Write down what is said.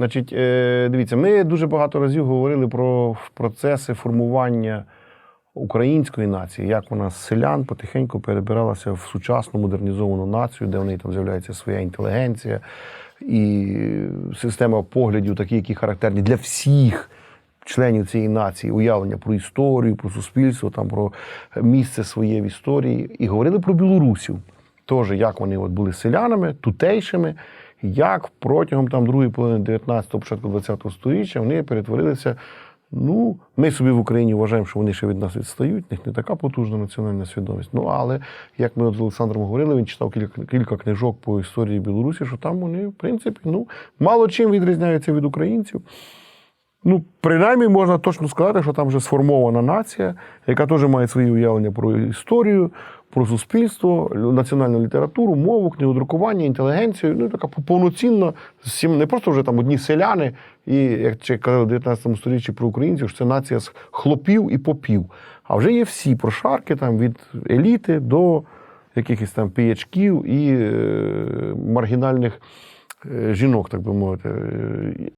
Значить, е, дивіться, ми дуже багато разів говорили про процеси формування української нації, як вона з селян потихеньку перебиралася в сучасну модернізовану націю, де в неї там з'являється своя інтелігенція і система поглядів, такі, які характерні для всіх. Членів цієї нації, уявлення про історію, про суспільство, там про місце своє в історії, і говорили про білорусів. Теж як вони от були селянами, тутейшими, як протягом там другої половини 19-го, початку 20-го століття вони перетворилися. Ну, ми собі в Україні вважаємо, що вони ще від нас відстають, в них не така потужна національна свідомість. Ну, але як ми от з Олександром говорили, він читав кілька, кілька книжок по історії Білорусі, що там вони, в принципі, ну, мало чим відрізняються від українців. Ну, принаймні можна точно сказати, що там вже сформована нація, яка теж має свої уявлення про історію, про суспільство, національну літературу, мову, книгодрукування, інтелігенцію. Ну, така повноцінна, не просто вже там одні селяни, і як ще казали в 19 столітті про українців, що це нація з хлопів і попів. А вже є всі прошарки там від еліти до якихось там піячків і е, маргінальних е, жінок, так би мовити.